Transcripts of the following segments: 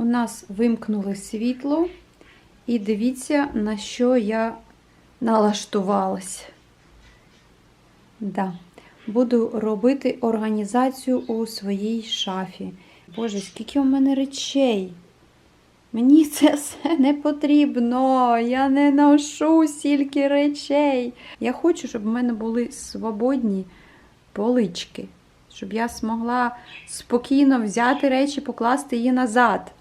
У нас вимкнули світло, і дивіться, на що я налаштувалась. Да. Буду робити організацію у своїй шафі. Боже, скільки у мене речей. Мені це все не потрібно. Я не ношу стільки речей. Я хочу, щоб в мене були свободні полички, щоб я змогла спокійно взяти речі, покласти її назад.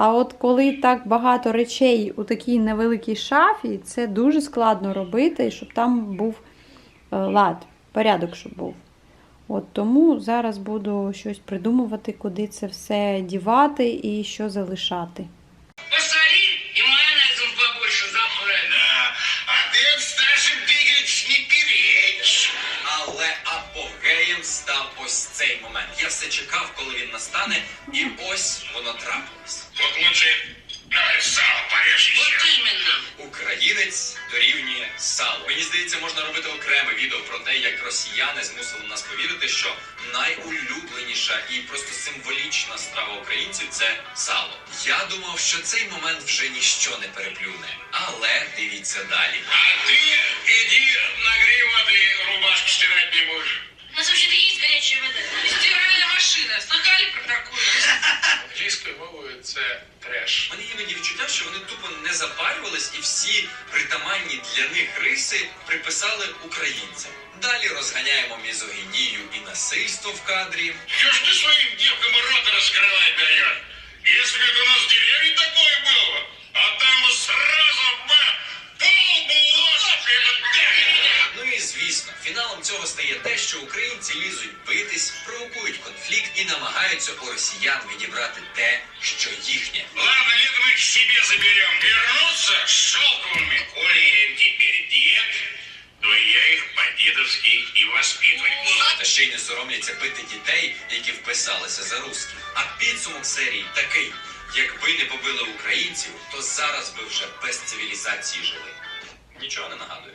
А от коли так багато речей у такій невеликій шафі, це дуже складно робити, щоб там був е, лад, порядок, щоб був. От тому зараз буду щось придумувати, куди це все дівати і що залишати. Став ось цей момент. Я все чекав, коли він настане, і ось воно трапилось. От лучше сало порежь Вот еще. именно. Українець дорівнює сало. Мені здається, можна робити окреме відео про те, як росіяни змусили нас повірити, що найулюбленіша і просто символічна страва українців це сало. Я думав, що цей момент вже ніщо не переплюне. Але дивіться далі. А ти іди нагрій води, рубашку стирать не будеш. У нас вообще-то есть горячая вода. Стиральная машина. Слыхали про такую? Англійською мовою це треш. У мене іноді відчуття, що вони тупо не запарювались і всі притаманні для них риси приписали українцям. Далі розганяємо мізогінію і насильство в кадрі. Що ж ти своїм дівкам рот розкривати даєш? Если бы это у нас в деревне такое было, а там бы сразу бы полбулочка и звісно, фіналом цього стає те, що українці лізуть битись, провокують конфлікт і намагаються у росіян відібрати те, що їхнє. Ладно, это мы к себе заберем. Вернуться с шелковыми. Коли я им теперь дед, то я их по-дедовски и воспитывать буду. Та ще й не соромляться бити дітей, які вписалися за русських. А підсумок серії такий: якби не побили українців, то зараз би вже без цивілізації жили. Нічого не нагадую.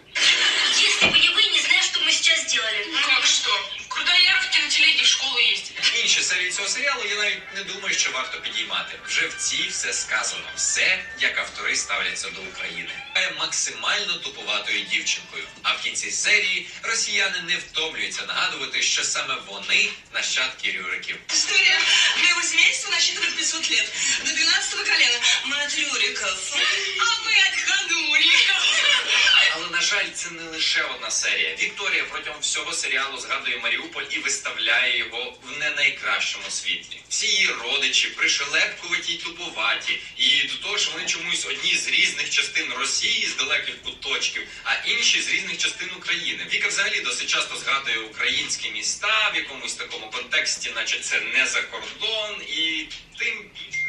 Если бы не вы, не знаю, что мы сейчас сделали. Ну как что? В Крудояровке на телеге в школу ездили. Інші серії цього серіалу я навіть не думаю, що варто підіймати. Вже в цій все сказано. Все, як автори ставляться до України. Е, максимально тупуватою дівчинкою. А в кінці серії росіяни не втомлюються нагадувати, що саме вони нащадки Рюриків. История моего семейства насчитывает 500 лет. До 12 колена мы от Рюриков, а мы от Ходуликов. На жаль, це не лише одна серія. Вікторія протягом всього серіалу згадує Маріуполь і виставляє його в не найкращому світлі. Всі її родичі пришелепкуваті й тупуваті, і до того ж вони чомусь одні з різних частин Росії з далеких куточків, а інші з різних частин України. Віка взагалі досить часто згадує українські міста в якомусь такому контексті, наче це не за кордон, і тим більше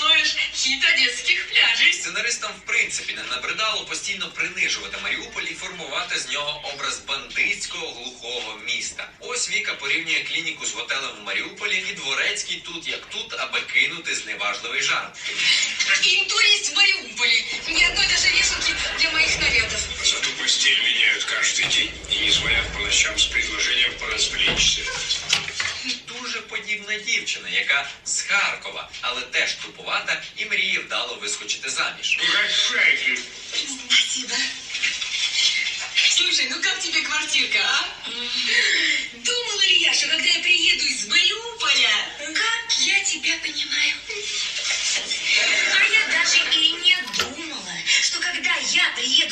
ловишь. Хит одесских пляжей. Сценаристам в принципі не набридало постійно принижувати Маріуполь і формувати з нього образ бандитського глухого міста. Ось Віка порівнює клініку з готелем в Маріуполі і дворецький тут як тут, аби кинути зневажливий жарт. Интур есть в Мариуполе. Ни одной даже вешалки для моих нарядов. Зато постель меняют каждый день и не звонят по ночам с предложением поразвлечься. Дуже подібна дівчина, яка з Харкова, але теж тупувата і мріє вдало вискочити заміж. Угощайте. Спасибо. Слушай, ну как тебе квартирка, а? Думала ли я, что когда я приеду из Мариуполя... Как я тебя понимаю? А я даже и не думала, что когда я приеду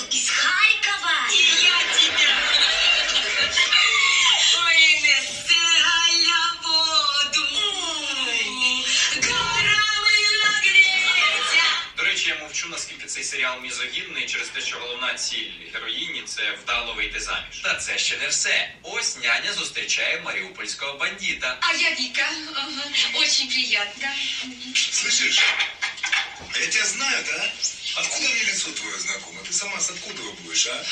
мізогінний через те, що головна ціль героїні це вдало вийти заміж. Та це ще не все. Ось няня зустрічає маріупольського бандіта. А я Вика. Ага. Очень приятно. Слышишь? Я тебя знаю, да? Откуда мне лицо твое знакомо? Ты сама с откуда вы будешь, а?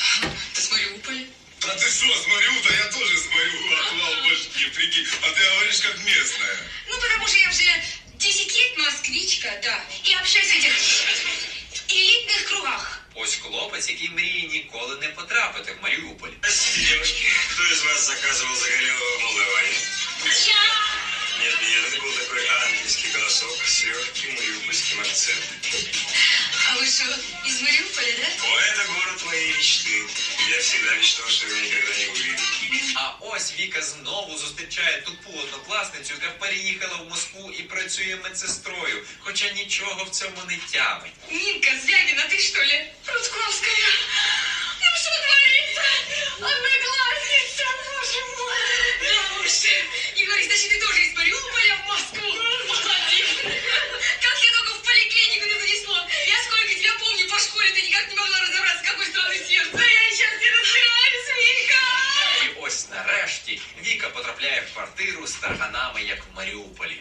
Ты с Мариуполя? Да ты что, смотрю, да я тоже смотрю, отвал башки, прикинь. А ты говоришь как местная. Ну, потому что я уже 10 лет москвичка, да. И общаюсь в этих элитных кругах. Ось хлопець, який мріє ніколи не потрапити в Маріуполь. Девушки, кто из вас заказывал за Галилео Молдаване. Нет, нет, это был такой ангельский голосок с легким мариупольским акцентом. А вы что, из Мариуполя, да? О, это город моей мечты. Я всегда мечтал, что его ось Віка знову зустрічає тупу однокласницю, яка переїхала в Москву і працює медсестрою, хоча нічого в цьому не тямить. Нинка Звягина, ты что ли? Рудковская. Ну что творится? Одноклассница, боже мой. Да уж. Не говори, значит, ты тоже из Мариуполя в Москву? Молодец. Как я только в поликлинику не занесло. Я сколько тебя помню по школе, ты никак не могла тарганами, як в Маріуполі.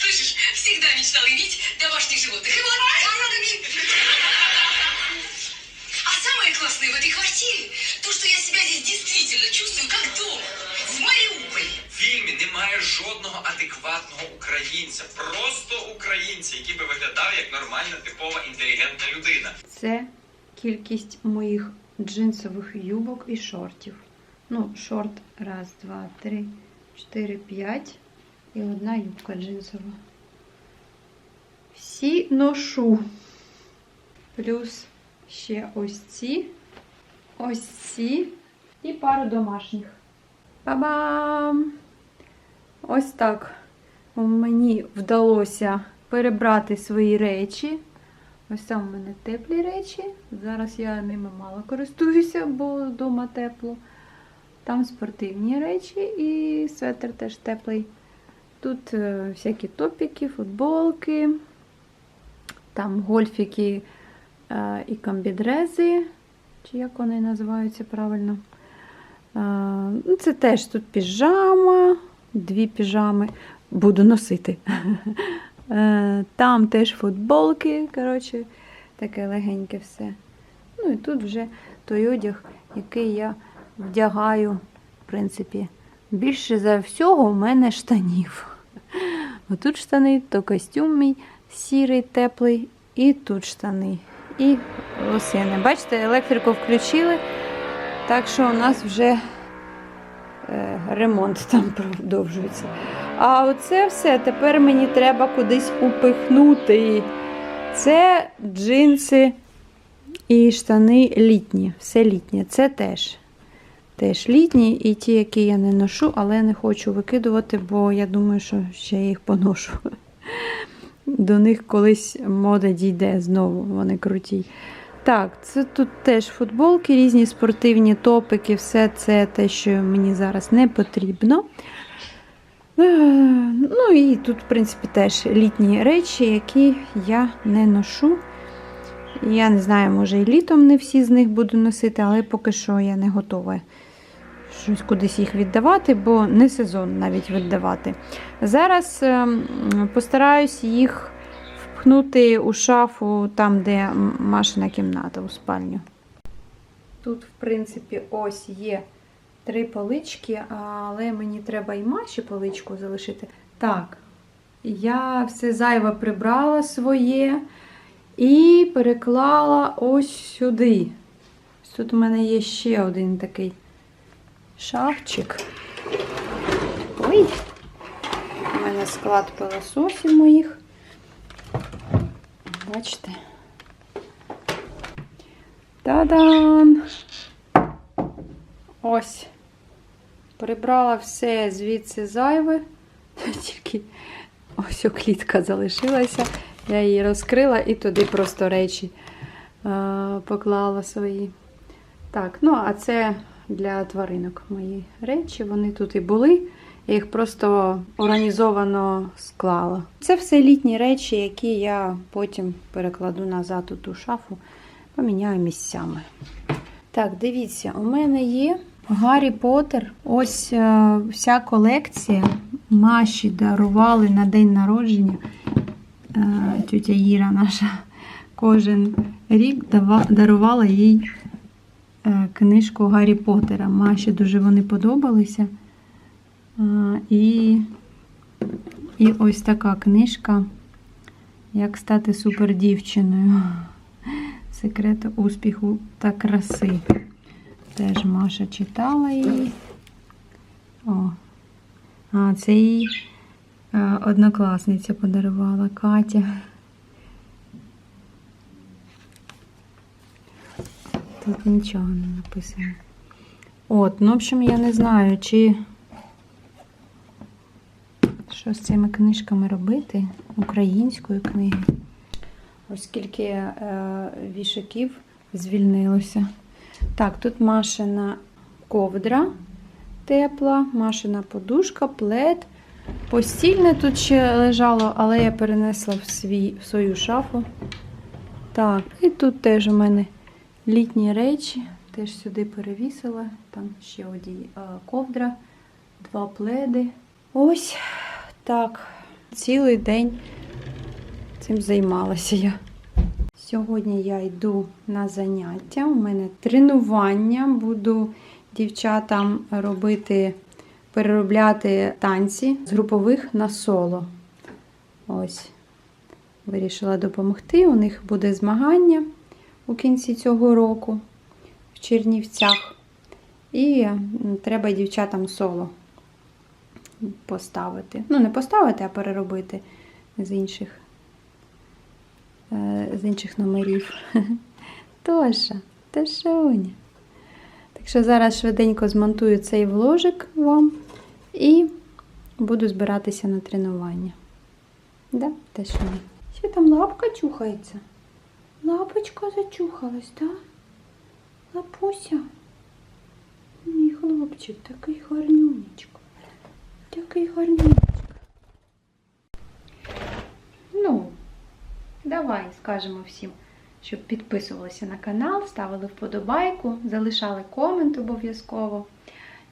Слышишь, всегда мечтал иметь домашних животных. И вот, А самое классное в этой квартире, то, что я себя здесь действительно чувствую как дома. В Мариуполе. В фільмі немає жодного адекватного українця, просто українця, який би виглядав як нормальна, типова інтелігентна людина. Це кількість моїх джинсових юбок і шортів. Ну, шорт раз, два, три, чотири, п'ять. І одна юбка джинсова. Всі ношу. Плюс ще ось ці, ось ці і пару домашніх. Ба-бам! Ось так мені вдалося перебрати свої речі. Ось там у мене теплі речі. Зараз я ними мало користуюся, бо вдома тепло. Там спортивні речі і светр теж теплий. Тут е, всякі топіки, футболки, там гольфіки е, і комбідрези, чи як вони називаються правильно. Е, ну, це теж тут піжама, дві піжами буду носити. Там теж футболки, коротше, таке легеньке все. Ну і тут вже той одяг, який я вдягаю, в принципі. Більше за всього у мене штанів. Отут штани, то костюм мій сірий, теплий, і тут штани. І лосини. Бачите, електрику включили, так що у нас вже е, ремонт там продовжується. А оце все тепер мені треба кудись упихнути. Це джинси і штани літні. Все літнє. Це теж. Теж літні і ті, які я не ношу, але не хочу викидувати, бо я думаю, що ще їх поношу. До них колись мода дійде знову, вони круті. Так, це тут теж футболки, різні спортивні топики, все це те, що мені зараз не потрібно. Е, Ну і тут, в принципі, теж літні речі, які я не ношу. Я не знаю, може і літом не всі з них буду носити, але поки що я не готова щось кудись їх віддавати, бо не сезон навіть віддавати. Зараз ем, постараюсь їх впхнути у шафу там, де Машина кімната у спальню. Тут, в принципі, ось є три полички, але мені треба і Маші поличку залишити. Так, я все зайве прибрала своє і переклала ось сюди. Тут у мене є ще один такий шафчик. Ой, у мене склад пилососів моїх. Бачите? Та-дан! Ось. Прибрала все звідси зайве. Тільки ось клітка залишилася. Я її розкрила і туди просто речі е, поклала свої. Так, ну а це для тваринок мої речі. Вони тут і були. Я їх просто організовано склала. Це все літні речі, які я потім перекладу назад у ту шафу, поміняю місцями. Так, дивіться, у мене є Гаррі Поттер. Ось е, вся колекція. Маші дарували на день народження. Е, тетя Іра наша кожен рік дарувала їй книжку Гаррі Поттера. Маші дуже вони подобалися. Е, І, і ось така книжка. Як стати супердівчиною. Секрети успіху та краси. Теж Маша читала її. О. А, це їй е, однокласниця подарувала Катя. Тут нічого не написано. От, ну, в общем, я не знаю, чи що з цими книжками робити, української книги. Оскільки е, вішаків звільнилося. Так, тут Машина ковдра тепла, Машина подушка, плед. Постільне тут ще лежало, але я перенесла в, свій, в свою шафу. Так, і тут теж у мене літні речі. Теж сюди перевісила. Там ще одій е, ковдра, два пледи. Ось так. Цілий день цим займалася я. Сьогодні я йду на заняття. У мене тренування. Буду дівчатам робити, переробляти танці з групових на соло. Ось. Вирішила допомогти. У них буде змагання у кінці цього року в Чернівцях. І треба дівчатам соло поставити. Ну, не поставити, а переробити з інших, е, з інших номерів. Тоша, Тошуня. Так що зараз швиденько змонтую цей вложик вам і буду збиратися на тренування. Да, Тошуня? Що там лапка чухається? Лапочка зачухалась, так? Да? Лапуся. Мій хлопчик, такий гарнюнечко. Такий гарнюнечко. Ну, давай скажемо всім, щоб підписувалися на канал, ставили вподобайку, залишали комент обов'язково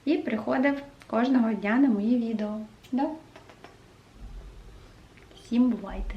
і приходив кожного дня на мої відео. Да? Всім бувайте!